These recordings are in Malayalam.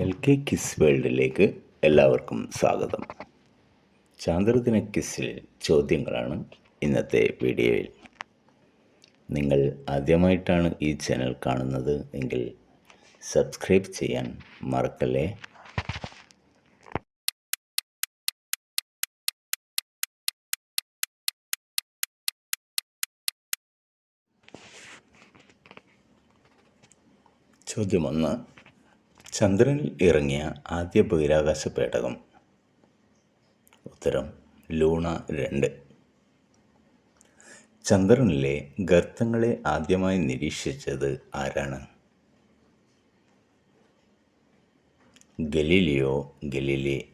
എൽ കെ കിസ് വേൾഡിലേക്ക് എല്ലാവർക്കും സ്വാഗതം. ചാന്ദ്രദിന കിസ്സിൽ ചോദ്യങ്ങളാണ് ഇന്നത്തെ വീഡിയോയിൽ. നിങ്ങൾ ആദ്യമായിട്ടാണ് ഈ ചാനൽ കാണുന്നത് എങ്കിൽ സബ്സ്ക്രൈബ് ചെയ്യാൻ മറക്കല്ലേ? ചോദ്യം ഒന്ന്. ചന്ദ്രനിൽ ഇറങ്ങിയ ആദ്യ ബഹിരാകാശ പേടകം. ഉത്തരം ലൂണ രണ്ട്. ചന്ദ്രനിലെ ഗർത്തങ്ങളെ ആദ്യമായി നിരീക്ഷിച്ചത് ആരാണ്? Galileo Galilei?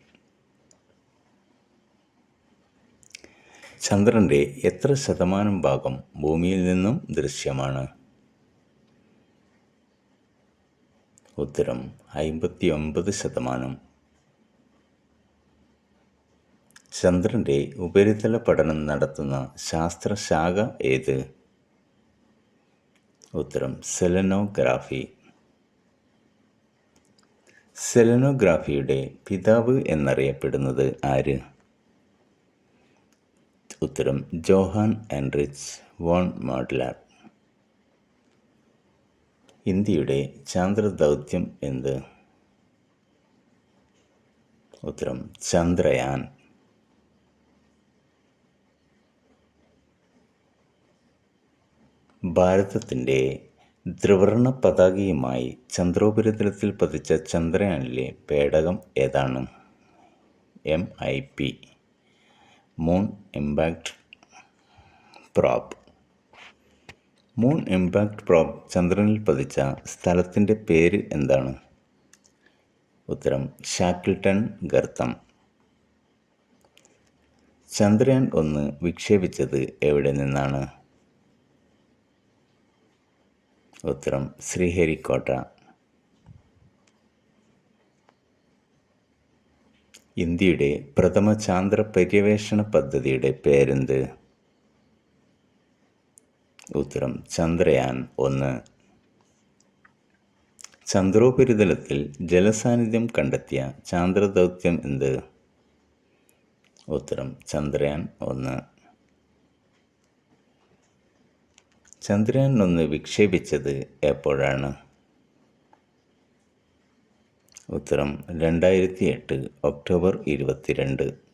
ചന്ദ്രന്റെ എത്ര ശതമാനം ഭാഗം ഭൂമിയിൽ നിന്നും ദൃശ്യമാണ്? ഉത്തരം അമ്പത്തി ഒമ്പത് ശതമാനം. ചന്ദ്രന്റെ ഉപരിതല പഠനം നടത്തുന്ന ശാസ്ത്രശാഖ ഏത്? ഉത്തരം സെലനോഗ്രാഫി. സെലനോഗ്രാഫിയുടെ പിതാവ് എന്നറിയപ്പെടുന്നത് ആര്? ഉത്തരം ജോഹാൻ ആൻഡ്രിച്ച് വോൺ മോഡ്ലർ ഇന്ത്യയുടെ ചാന്ദ്രദൗത്യം എന്ത്? ഉത്തരം ചന്ദ്രയാൻ. ഭാരതത്തിന്റെ ത്രിവർണ പതാകയുമായി ചന്ദ്രോപരിതലത്തിൽ പതിച്ച ചന്ദ്രയാനിലെ പേടകം ഏതാണ്? M I P moon impact prop moon impact probe ചന്ദ്രനിൽ പതിച്ച സ്ഥലത്തിന്റെ പേര് എന്താണ്? ഉത്തരം ഷാക്കിൾട്ടൺ ഗർത്തം. ചന്ദ്രയാൻ ഒന്ന് വിക്ഷേപിച്ചത് എവിടെ നിന്നാണ്? ഉത്തരം ശ്രീഹരിക്കോട്ട. ഇന്ത്യയുടെ പ്രഥമ ചാന്ദ്ര പര്യവേഷണ പദ്ധതിയുടെ പേരെന്ത്? ഉത്തരം ചന്ദ്രയാൻ ഒന്ന്. ചന്ദ്രോപരിതലത്തിൽ ജലസാന്നിധ്യം കണ്ടെത്തിയ ചാന്ദ്രദൗത്യം എന്ത്? ഉത്തരം ചന്ദ്രയാൻ ഒന്ന്. ചന്ദ്രയാൻ ഒന്ന് വിക്ഷേപിച്ചത് എപ്പോഴാണ്? ഉത്തരം രണ്ടായിരത്തി എട്ട് ഒക്ടോബർ ഇരുപത്തിരണ്ട്.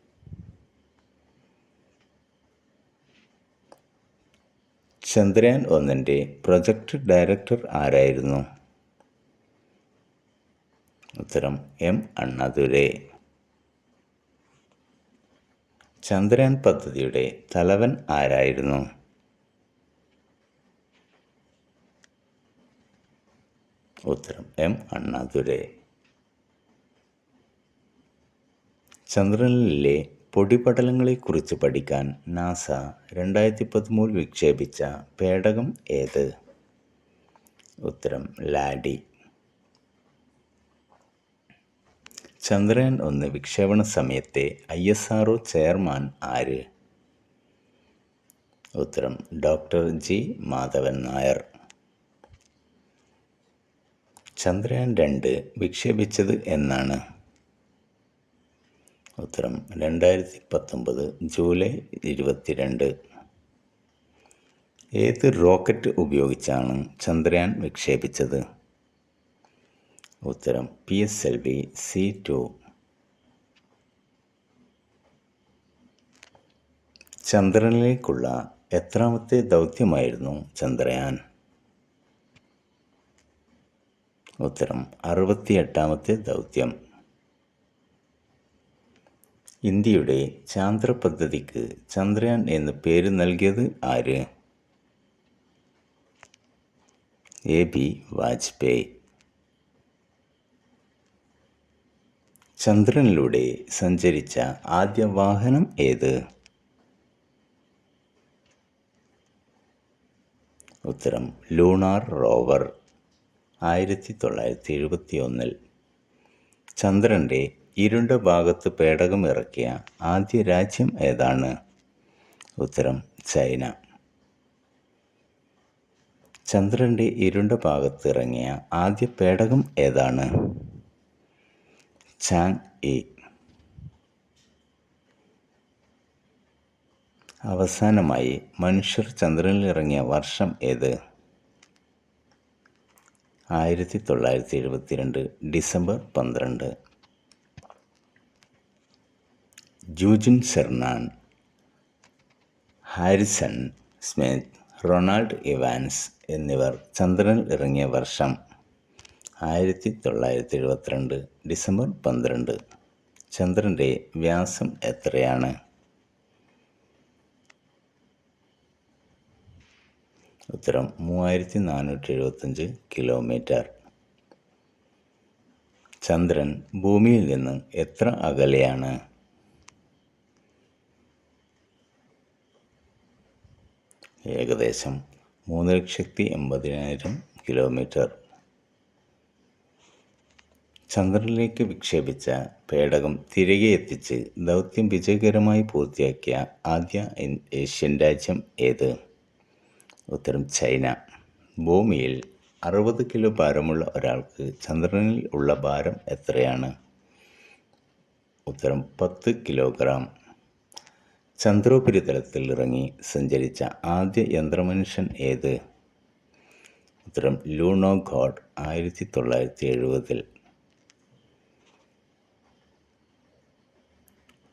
ചന്ദ്രയാൻ ഒന്നിന്റെ പ്രൊജക്ട് ഡയറക്ടർ ആരായിരുന്നു? ഉത്തരം എം അണ്ണാദുരൈ. ചന്ദ്രയാൻ പദ്ധതിയുടെ തലവൻ ആരായിരുന്നു? ഉത്തരം എം അണ്ണാദുരൈ. ചന്ദ്രനിലെ പൊടിപടലങ്ങളെക്കുറിച്ച് പഠിക്കാൻ നാസ രണ്ടായിരത്തി പതിമൂന്നിൽ വിക്ഷേപിച്ച പേടകം ഏത്? ഉത്തരം ലാഡി. ചന്ദ്രയാൻ ഒന്ന് വിക്ഷേപണ സമയത്തെ ഐ എസ് ആർ ചെയർമാൻ ആര്? ഉത്തരം ഡോക്ടർ ജി. മാധവൻ നായർ. ചന്ദ്രയാൻ രണ്ട് വിക്ഷേപിച്ചത് എന്നാണ്. ഉത്തരം രണ്ടായിരത്തി പത്തൊമ്പത് ജൂലൈ ഇരുപത്തിരണ്ട്. ഏത് റോക്കറ്റ് ഉപയോഗിച്ചാണ് ചന്ദ്രയാൻ വിക്ഷേപിച്ചത്? ഉത്തരം P S L V C two. ചന്ദ്രനിലേക്കുള്ള എത്രാമത്തെ ദൗത്യമായിരുന്നു ചന്ദ്രയാൻ? ഉത്തരം അറുപത്തിയെട്ടാമത്തെ ദൗത്യം. ഇന്ത്യയുടെ ചാന്ദ്ര പദ്ധതിക്ക് ചന്ദ്രയാൻ എന്ന് പേര് നൽകിയത് ആര്? A B Vajpayee. ചന്ദ്രനിലൂടെ സഞ്ചരിച്ച ആദ്യ വാഹനം ഏത്? ഉത്തരം ലൂണാർ റോവർ. ആയിരത്തി തൊള്ളായിരത്തി എഴുപത്തി ഒന്നിൽ ചന്ദ്രന്റെ ഇരുണ്ട ഭാഗത്ത് പേടകം ഇറക്കിയ ആദ്യ രാജ്യം ഏതാണ്? ഉത്തരം ചൈന. ചന്ദ്രന്റെ ഇരുണ്ട ഭാഗത്ത് ഇറങ്ങിയ ആദ്യ പേടകം ഏതാണ്? ചാങ് ഇ അവസാനമായി മനുഷ്യർ ചന്ദ്രനിൽ ഇറങ്ങിയ വർഷം ഏത്? ആയിരത്തി തൊള്ളായിരത്തി എഴുപത്തിരണ്ട് ഡിസംബർ പന്ത്രണ്ട്. Eugene Cernan Harrison Smith Ronald Evans എന്നിവർ ചന്ദ്രനിൽ ഇറങ്ങിയ വർഷം ആയിരത്തി തൊള്ളായിരത്തി എഴുപത്തിരണ്ട് ഡിസംബർ പന്ത്രണ്ട്. ചന്ദ്രന്റെ വ്യാസം എത്രയാണ്? ഉത്തരം മൂവായിരത്തി നാനൂറ്റി എഴുപത്തഞ്ച് കിലോമീറ്റർ. ചന്ദ്രൻ ഭൂമിയിൽ നിന്ന് എത്ര അകലെയാണ്? ഏകദേശം മൂന്ന് ലക്ഷത്തി എൺപതിനായിരം കിലോമീറ്റർ. ചന്ദ്രനിലേക്ക് വിക്ഷേപിച്ച പേടകം തിരികെ എത്തിച്ച് ദൗത്യം വിജയകരമായി പൂർത്തിയാക്കിയ ആദ്യ ഏഷ്യൻ രാജ്യം ഏത്? ഉത്തരം ചൈന. ഭൂമിയിൽ അറുപത് കിലോ ഭാരമുള്ള ഒരാൾക്ക് ചന്ദ്രനിൽ ഉള്ള ഭാരം എത്രയാണ്? ഉത്തരം പത്ത് കിലോഗ്രാം. ചന്ദ്രോപരിതലത്തിൽ ഇറങ്ങി സഞ്ചരിച്ച ആദ്യ യന്ത്രമനുഷ്യൻ ഏത്? ഉത്തരം ലൂണോ ഗോഡ് ആയിരത്തി തൊള്ളായിരത്തി എഴുപതിൽ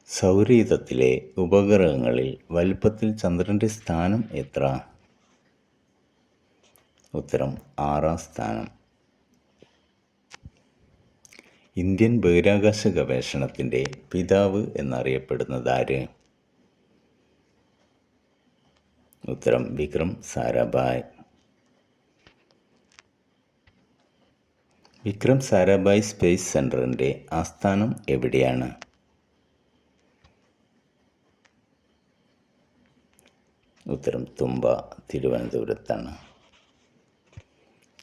സൗരയുധത്തിലെ ഉപഗ്രഹങ്ങളിൽ വലുപ്പത്തിൽ ചന്ദ്രന്റെ സ്ഥാനം എത്ര? ഉത്തരം ആറാം സ്ഥാനം. ഇന്ത്യൻ ബഹിരാകാശ ഗവേഷണത്തിന്റെ പിതാവ് എന്നറിയപ്പെടുന്നത് ആര്? ഉത്തരം വിക്രം സാരാഭായ് വിക്രം സാരാഭായ് സ്പേസ് സെന്ററിന്റെ ആസ്ഥാനം എവിടെയാണ്? ഉത്തരം തുമ്പ തിരുവനന്തപുരത്താണ്.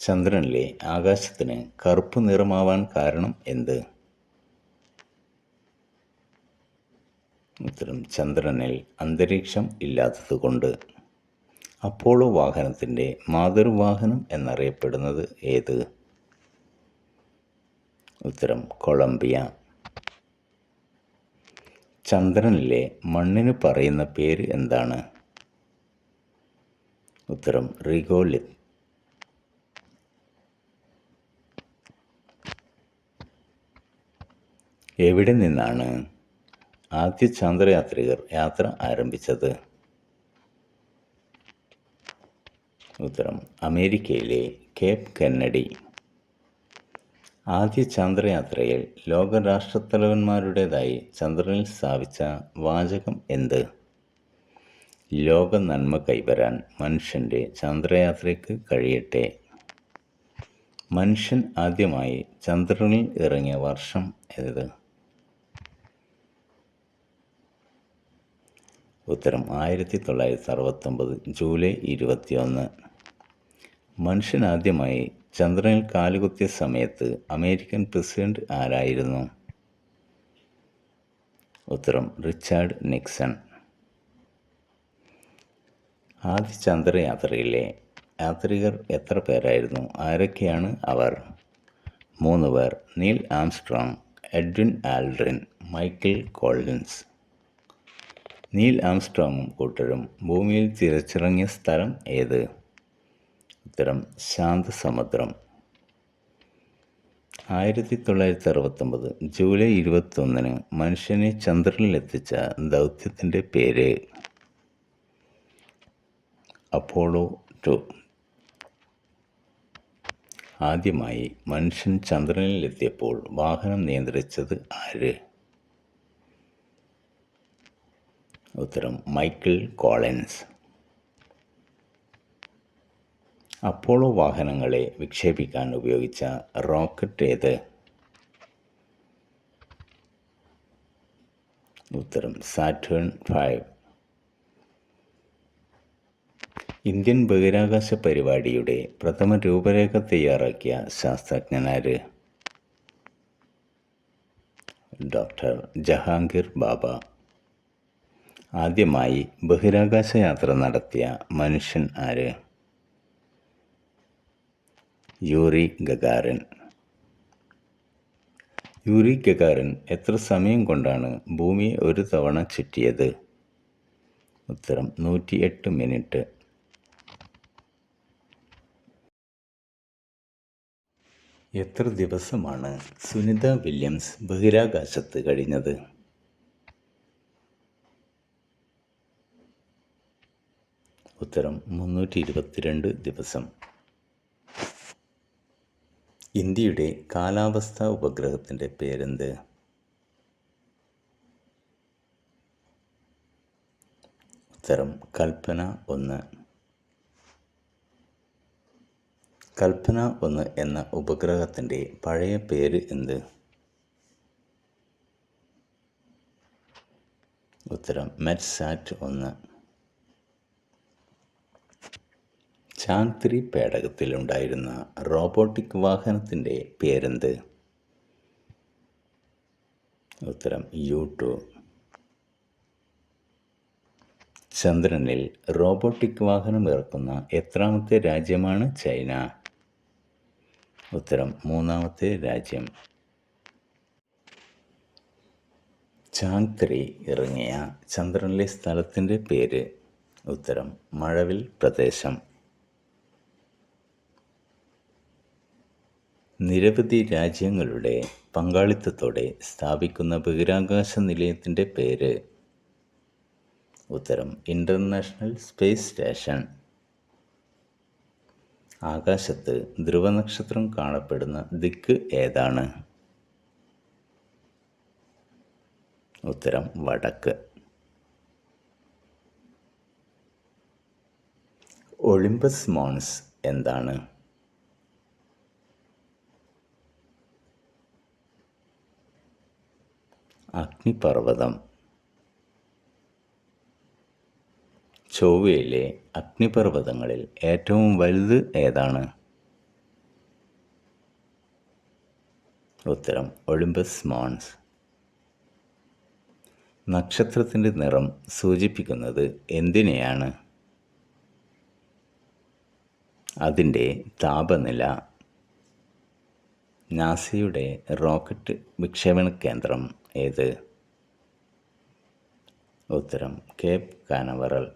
ചന്ദ്രനിലെ ആകാശത്തിന് കറുപ്പ് നിറമാവാൻ കാരണം എന്ത്? ഉത്തരം ചന്ദ്രനിൽ അന്തരീക്ഷം ഇല്ലാത്തതുകൊണ്ട്. അപ്പോളോ വാഹനത്തിന്റെ മാതൃവാഹനം എന്നറിയപ്പെടുന്നത് ഏത്? ഉത്തരം കൊളംബിയ. ചന്ദ്രനിലെ മണ്ണിന് പറയുന്ന പേര് എന്താണ്? ഉത്തരം റിഗോലിത് എവിടെ നിന്നാണ് ആദ്യ ചന്ദ്രയാത്രികർ യാത്ര ആരംഭിച്ചത്? ഉത്തരം. അമേരിക്കയിലെ കേപ്പ് കെന്നഡി. ആദ്യ ചന്ദ്രയാത്രയിൽ ലോക രാഷ്ട്രത്തലവന്മാരുടേതായി ചന്ദ്രനിൽ സ്ഥാപിച്ച വാചകം എന്ത്? ലോക നന്മ കൈവരാൻ മനുഷ്യന്റെ ചന്ദ്രയാത്രയ്ക്ക് കഴിയട്ടെ. മനുഷ്യൻ ആദ്യമായി ചന്ദ്രനിൽ ഇറങ്ങിയ വർഷം ഏത്? ഉത്തരം ആയിരത്തി തൊള്ളായിരത്തി അറുപത്തൊമ്പത് ജൂലൈ ഇരുപത്തിയൊന്ന്. മനുഷ്യൻ ആദ്യമായി ചന്ദ്രനിൽ കാലുകുത്തിയ സമയത്ത് അമേരിക്കൻ പ്രസിഡന്റ് ആരായിരുന്നു? ഉത്തരം റിച്ചാർഡ് നിക്സൺ. ആദ്യ ചന്ദ്രയാത്രയിലെ യാത്രികർ എത്ര പേരായിരുന്നു? ആരൊക്കെയാണ് അവർ? മൂന്ന് പേർ Neil Armstrong Edwin Aldrin Michael Collins Neil ആംസ്ട്രോങ്ങും കൂട്ടരും ഭൂമിയിൽ തിരച്ചിറങ്ങിയ സ്ഥലം ഏത്? ഉത്തരം ശാന്തസമുദ്രം. ആയിരത്തി തൊള്ളായിരത്തി അറുപത്തൊമ്പത് ജൂലൈ ഇരുപത്തൊന്നിന് മനുഷ്യനെ ചന്ദ്രനിലെത്തിച്ച ദൗത്യത്തിന്റെ പേര് അപ്പോളോ ടു. ആദ്യമായി മനുഷ്യൻ ചന്ദ്രനിലെത്തിയപ്പോൾ വാഹനം നിയന്ത്രിച്ചത് ആര്? ഉത്തരം മൈക്കിൾ കോളൻസ്. അപ്പോളോ വാഹനങ്ങളെ വിക്ഷേപിക്കാൻ ഉപയോഗിച്ച റോക്കറ്റ് ഏത്? ഉത്തരം സാറ്റേൺ ഫൈവ്. ഇന്ത്യൻ ബഹിരാകാശ പരിപാടിയുടെ പ്രഥമ രൂപരേഖ തയ്യാറാക്കിയ ശാസ്ത്രജ്ഞനാര്? ഡോക്ടർ ജഹാംഗീർ ബാബ. ആദ്യമായി ബഹിരാകാശ യാത്ര നടത്തിയ മനുഷ്യൻ ആര്? യൂറി ഗഗാരൻ. യൂറി ഗഗാരൻ എത്ര സമയം കൊണ്ടാണ് ഭൂമിയെ ഒരു തവണ ചുറ്റിയത്? ഉത്തരം നൂറ്റിയെട്ട് മിനിറ്റ്. എത്ര ദിവസമാണ് സുനിത വില്യംസ് ബഹിരാകാശത്ത് കഴിഞ്ഞത്? ഉത്തരം മുന്നൂറ്റി ദിവസം. ഇന്ത്യയുടെ കാലാവസ്ഥ ഉപഗ്രഹത്തിന്റെ പേരെന്ത്? ഉത്തരം കൽപ്പന ഒന്ന്. കൽപ്പന ഒന്ന് എന്ന ഉപഗ്രഹത്തിന്റെ പഴയ പേര് എന്ത്? ഉത്തരം മെറ്റ്സാറ്റ് ഒന്ന്. ചാന്ദ് ത്രീ പേടകത്തിലുണ്ടായിരുന്ന റോബോട്ടിക് വാഹനത്തിന്റെ പേരെന്ത്? ഉത്തരം യു ടു ചന്ദ്രനിൽ റോബോട്ടിക് വാഹനം ഇറക്കുന്ന എത്രാമത്തെ രാജ്യമാണ് ചൈന? ഉത്തരം മൂന്നാമത്തെ രാജ്യം. ചാന്ദ്രി ഇറങ്ങിയ ചന്ദ്രനിലെ സ്ഥലത്തിന്റെ പേര്. ഉത്തരം മഴവിൽ പ്രദേശം. നിരവധി രാജ്യങ്ങളുടെ പങ്കാളിത്തത്തോടെ സ്ഥാപിക്കുന്ന ബഹിരാകാശ നിലയത്തിന്റെ പേര്. ഉത്തരം ഇന്റർനാഷണൽ സ്പേസ് സ്റ്റേഷൻ ആകാശത്ത് ധ്രുവനക്ഷത്രം കാണപ്പെടുന്ന ദിക്ക് ഏതാണ്? ഉത്തരം വടക്ക്. ഒളിമ്പസ് മോൺസ് എന്താണ്? അഗ്നിപർവതം. ചൊവ്വയിലെ അഗ്നിപർവതങ്ങളിൽ ഏറ്റവും വലുത് ഏതാണ്? ഉത്തരം ഒളിമ്പസ് മോൺസ്. നക്ഷത്രത്തിന്റെ നിറം സൂചിപ്പിക്കുന്നത് എന്തിനെയാണ്? അതിന്റെ താപനില. നാസയുടെ റോക്കറ്റ് വിക്ഷേപണ കേന്ദ്രം. ഏത്? ഉത്തരം കേപ്പ് കാനവറൽ.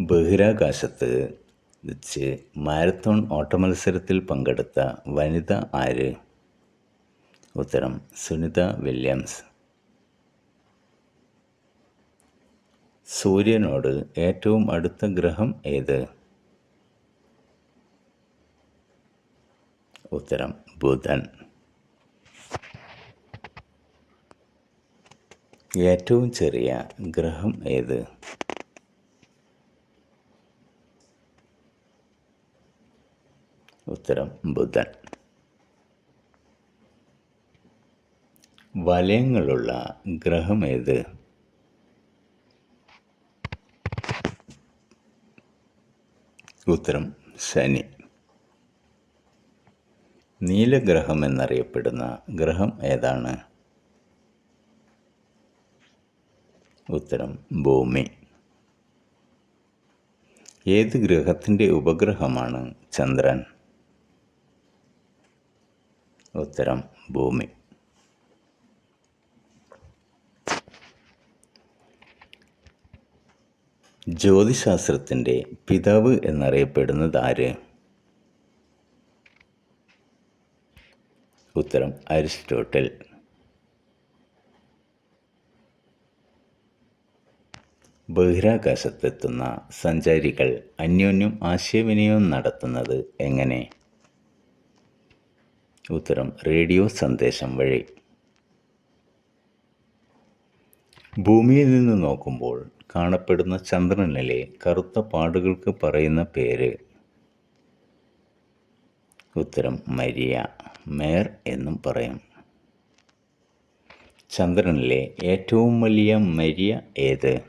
ബഹിരാകാശത്ത് വെച്ച് മാരത്തോൺ ഓട്ടമത്സരത്തിൽ പങ്കെടുത്ത വനിത ആര്? ഉത്തരം സുനിത വില്യംസ്. സൂര്യനോട് ഏറ്റവും അടുത്ത ഗ്രഹം ഏത്? ഉത്തരം ബുധൻ. ഏറ്റവും ചെറിയ ഗ്രഹം ഏത്? ഉത്തരം ബുധൻ. വലയങ്ങളുള്ള ഗ്രഹം ഏത്? ഉത്തരം ശനി. നീലഗ്രഹം എന്നറിയപ്പെടുന്ന ഗ്രഹം ഏതാണ്? ഉത്തരം ഭൂമി. ഏത് ഗ്രഹത്തിന്റെ ഉപഗ്രഹമാണ് ചന്ദ്രൻ? ഉത്തരം ഭൂമി. ജ്യോതിശാസ്ത്രത്തിന്റെ പിതാവ് എന്നറിയപ്പെടുന്നത് ആര്? ഉത്തരം അരിസ്റ്റോട്ടിൽ. ബഹിരാകാശത്തെത്തുന്ന സഞ്ചാരികൾ അന്യോന്യം ആശയവിനിമയം നടത്തുന്നത് എങ്ങനെ? ഉത്തരം റേഡിയോ സന്ദേശം വഴി. ഭൂമിയിൽ നിന്ന് നോക്കുമ്പോൾ കാണപ്പെടുന്ന ചന്ദ്രനിലെ കറുത്ത പാടുകൾക്ക് പറയുന്ന പേര് ഉത്തരം മരിയ. മേർ എന്നും പറയും. ചന്ദ്രനിലെ ഏറ്റവും വലിയ മരിയ ഏത്?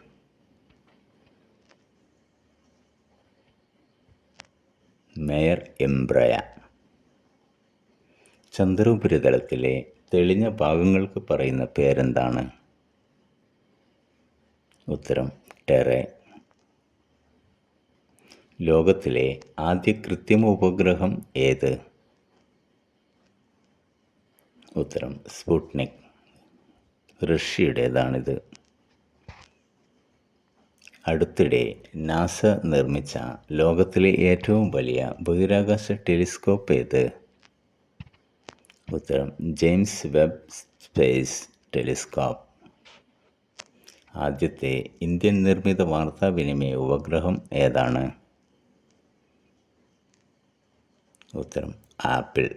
മേർ എംബ്രയ. ചന്ദ്രോപരിതലത്തിലെ തെളിഞ്ഞ ഭാഗങ്ങൾക്ക് പറയുന്ന പേരെന്താണ്? ഉത്തരം ടെറെ. ലോകത്തിലെ ആദ്യ കൃത്രിമ ഉപഗ്രഹം ഏത്? ഉത്തരം സ്പുട്നിക്. റഷ്യയുടേതാണിത് അടുത്തിടെ നാസ നിർമ്മിച്ച ലോകത്തിലെ ഏറ്റവും വലിയ ബഹിരാകാശ ടെലിസ്കോപ്പ് ഏത്? ഉത്തരം ജെയിംസ് വെബ് സ്പേസ് ടെലിസ്കോപ്പ്. ആദ്യത്തെ ഇന്ത്യൻ നിർമ്മിത വാർത്താവിനിമയ ഉപഗ്രഹം ഏതാണ്? ഉത്തരം ആപ്പിൾ.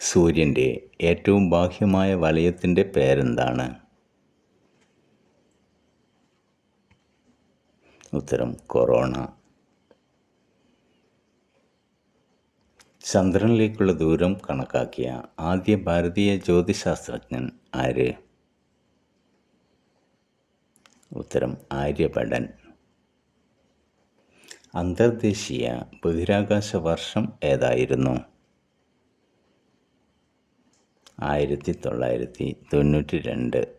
സൂര്യന്റെ ഏറ്റവും ബാഹ്യമായ വലയത്തിന്റെ പേരെന്താണ്? ഉത്തരം കൊറോണ. ചന്ദ്രനിലേക്കുള്ള ദൂരം കണക്കാക്കിയ ആദ്യ ഭാരതീയ ജ്യോതിശാസ്ത്രജ്ഞൻ ആര്? ഉത്തരം ആര്യഭടൻ. അന്തർദേശീയ ബഹിരാകാശ വർഷം ഏതായിരുന്നു? ആയിരത്തി തൊള്ളായിരത്തി തൊണ്ണൂറ്റി രണ്ട്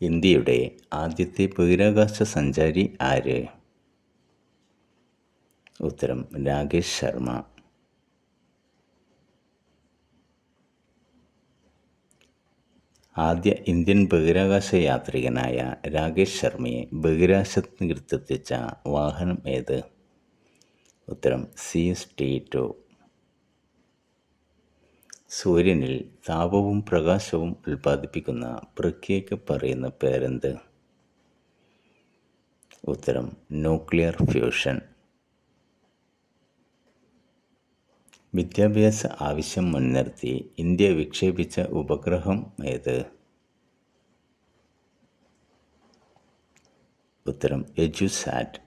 ഇന്ത്യയുടെ ആദ്യത്തെ ബഹിരാകാശ സഞ്ചാരി ആര്? ഉത്തരം രാകേഷ് ശർമ്മ. ആദ്യ ഇന്ത്യൻ ബഹിരാകാശ യാത്രികനായ രാകേഷ് ശർമ്മയെ ബഹിരാകാശത്തിലെത്തിച്ച വാഹനം ഏത്? ഉത്തരം സി എസ് ടി ടു. സൂര്യനിൽ താപവും പ്രകാശവും ഉൽപ്പാദിപ്പിക്കുന്ന പ്രക്രിയയ്ക്ക് പറയുന്ന പേരെന്ത്? ഉത്തരം ന്യൂക്ലിയർ ഫ്യൂഷൻ. വിദ്യാഭ്യാസ ആവശ്യം മുൻനിർത്തി ഇന്ത്യ വിക്ഷേപിച്ച ഉപഗ്രഹം ഏത്? ഉത്തരം എജുസാറ്റ്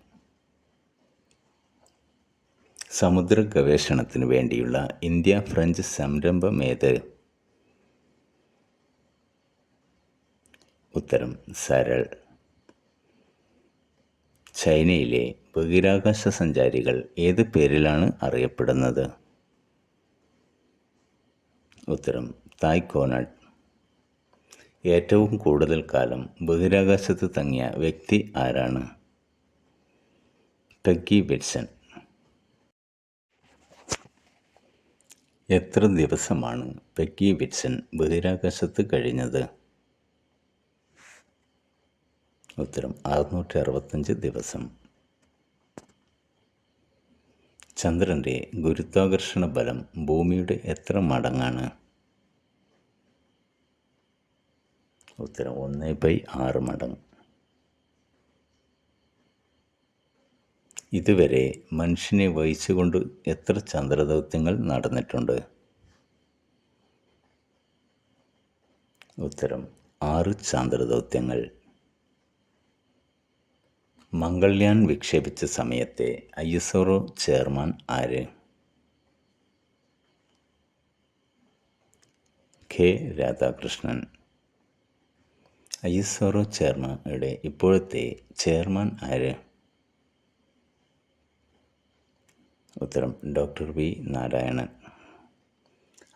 സമുദ്ര ഗവേഷണത്തിന് വേണ്ടിയുള്ള ഇന്ത്യ ഫ്രഞ്ച് സംരംഭം ഏത്? ഉത്തരം സരൾ. ചൈനയിലെ ബഹിരാകാശ സഞ്ചാരികൾ ഏത് പേരിലാണ് അറിയപ്പെടുന്നത്? ഉത്തരം തായ്ക്കോനട്ട് ഏറ്റവും കൂടുതൽ കാലം ബഹിരാകാശത്ത് തങ്ങിയ വ്യക്തി ആരാണ്? Peggy Wilson. എത്ര ദിവസമാണ് പെഗ്ഗി വിൽസൺ ബഹിരാകാശത്ത് കഴിഞ്ഞത്? ഉത്തരം അറുന്നൂറ്റി ദിവസം. ചന്ദ്രന്റെ ഗുരുത്വാകർഷണ ബലം ഭൂമിയുടെ എത്ര മടങ്ങാണ്? ഉത്തരം ഒന്ന് ബൈ ആറ് മടങ്ങ്. ഇതുവരെ മനുഷ്യനെ വഹിച്ചുകൊണ്ട് എത്ര ചന്ദ്രദൗത്യങ്ങൾ നടന്നിട്ടുണ്ട്? ഉത്തരം ആറ് ചന്ദ്രദൗത്യങ്ങൾ. മംഗൾയാൻ വിക്ഷേപിച്ച സമയത്തെ ഐ എസ് ഒ ചെയർമാൻ ആര്? K Radhakrishnan. I S O ചെയർമാനുടെ ഇപ്പോഴത്തെ ചെയർമാൻ ആര്? ഉത്തരം doctor V Narayanan.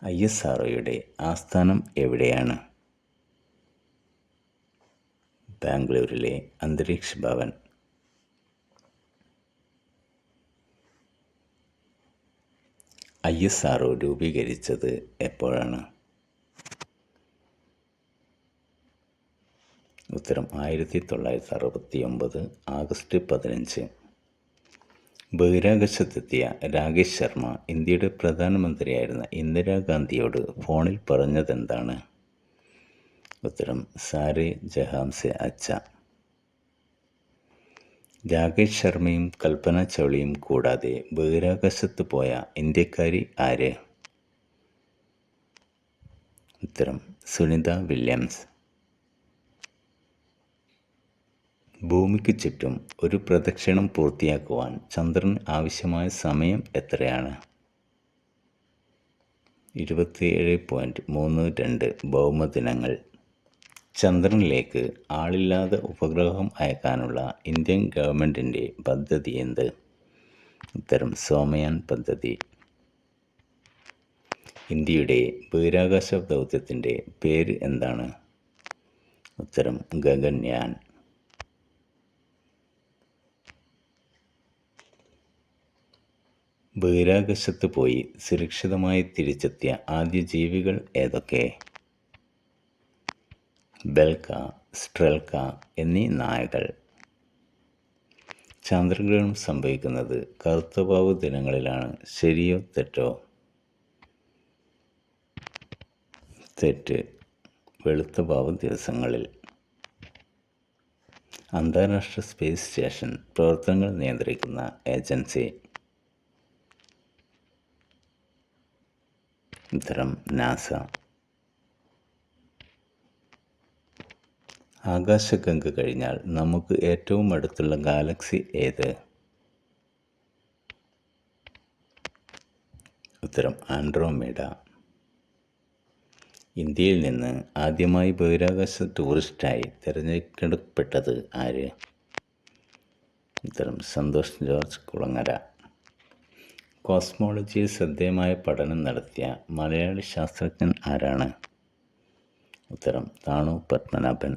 I S R ഒയുടെ ആസ്ഥാനം എവിടെയാണ്? ബാംഗ്ലൂരിലെ Antariksh Bhavan. I S R O രൂപീകരിച്ചത് എപ്പോഴാണ്? ഉത്തരം ആയിരത്തി തൊള്ളായിരത്തി അറുപത്തി ഒമ്പത് ആഗസ്റ്റ് പതിനഞ്ച്. ബഹിരാകാശത്തെത്തിയ രാകേഷ് ശർമ്മ ഇന്ത്യയുടെ പ്രധാനമന്ത്രിയായിരുന്ന ഇന്ദിരാഗാന്ധിയോട് ഫോണിൽ പറഞ്ഞതെന്താണ്? ഉത്തരം സാരെ ജഹാംസെ അച്ച രാകേഷ് ശർമ്മയും കൽപ്പന ചൗളയും കൂടാതെ ബഹിരാകാശത്ത് പോയ ഇന്ത്യക്കാരി ആര്? ഉത്തരം സുനിത വില്യംസ്. ഭൂമിക്ക് ചുറ്റും ഒരു പ്രദക്ഷിണം പൂർത്തിയാക്കുവാൻ ചന്ദ്രൻ ആവശ്യമായ സമയം എത്രയാണ്? ഇരുപത്തിയേഴ് പോയിന്റ് മൂന്ന് രണ്ട് ഭൗമദിനങ്ങൾ. ചന്ദ്രനിലേക്ക് ആളില്ലാത്ത ഉപഗ്രഹം അയക്കാനുള്ള ഇന്ത്യൻ ഗവൺമെന്റിന്റെ പദ്ധതിയെന്ത് ഉത്തരം സോമയാൻ പദ്ധതി. ഇന്ത്യയുടെ ബഹിരാകാശ ദൗത്യത്തിന്റെ പേര് എന്താണ്? ഉത്തരം ഗഗൻയാൻ. ബഹിരാകാശത്ത് പോയി സുരക്ഷിതമായി തിരിച്ചെത്തിയ ആദ്യ ജീവികൾ ഏതൊക്കെ? ബെൽക്ക സ്ട്രെൽക്ക എന്നീ നായകൾ. ചന്ദ്രഗ്രഹണം സംഭവിക്കുന്നത് കറുത്തവാവ് ദിനങ്ങളിലാണ്. ശരിയോ തെറ്റോ? തെറ്റ്. വെളുത്ത വാവ് ദിവസങ്ങളിൽ. അന്താരാഷ്ട്ര സ്പേസ് സ്റ്റേഷൻ പ്രവർത്തനങ്ങൾ നിയന്ത്രിക്കുന്ന ഏജൻസി. ഉത്തരം നാസ. ആകാശഗംഗ കഴിഞ്ഞാൽ നമുക്ക് ഏറ്റവും അടുത്തുള്ള ഗാലക്സി ഏത്? ഉത്തരം ആൻഡ്രോമേഡ. ഇന്ത്യയിൽ നിന്ന് ആദ്യമായി ബഹിരാകാശ ടൂറിസ്റ്റായി തിരഞ്ഞെടുക്കപ്പെട്ടത് ആര്? ഉത്തരം സന്തോഷ് ജോർജ് കുളങ്ങര. കോസ്മോളജിയിൽ ശ്രദ്ധേയമായ പഠനം നടത്തിയ മലയാളി ശാസ്ത്രജ്ഞൻ ആരാണ്? ഉത്തരം താണു പത്മനാഭൻ.